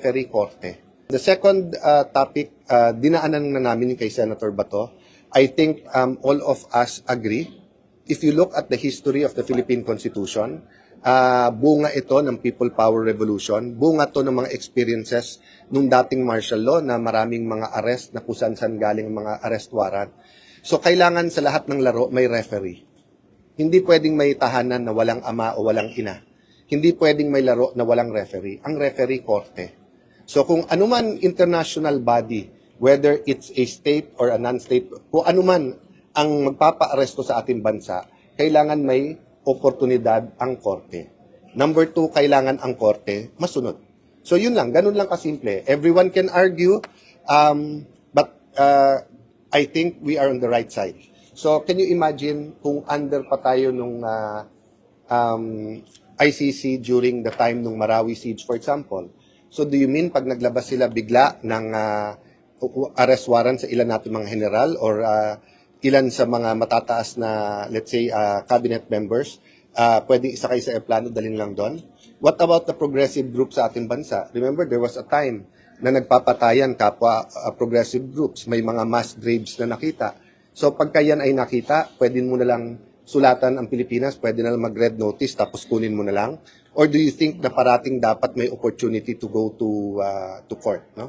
referee korte. The second uh, topic, uh, dinaanan na namin kay Senator Bato. I think um, all of us agree. If you look at the history of the Philippine Constitution, uh, bunga ito ng People Power Revolution, bunga to ng mga experiences nung dating martial law na maraming mga arrest na kusan-san galing mga arrest warrant. So kailangan sa lahat ng laro may referee. Hindi pwedeng may tahanan na walang ama o walang ina. Hindi pwedeng may laro na walang referee. Ang referee, korte. So kung anuman international body, whether it's a state or a non-state, kung anuman ang magpapaaresto sa ating bansa, kailangan may oportunidad ang korte. Number two, kailangan ang korte masunod. So yun lang, ganun lang kasimple. Everyone can argue, um, but uh, I think we are on the right side. So can you imagine kung under pa tayo nung uh, um, ICC during the time nung Marawi siege, for example. So do you mean pag naglabas sila bigla ng uh, arrest warrant sa ilan natin mga general or uh, ilan sa mga matataas na, let's say, uh, cabinet members, uh, pwedeng isakay sa aeroplano, dalhin lang doon? What about the progressive group sa ating bansa? Remember, there was a time na nagpapatayan kapwa uh, progressive groups. May mga mass graves na nakita. So pagka yan ay nakita, pwede mo na lang sulatan ang Pilipinas, pwede na lang mag-red notice tapos kunin mo na lang? Or do you think na parating dapat may opportunity to go to uh, to court, no?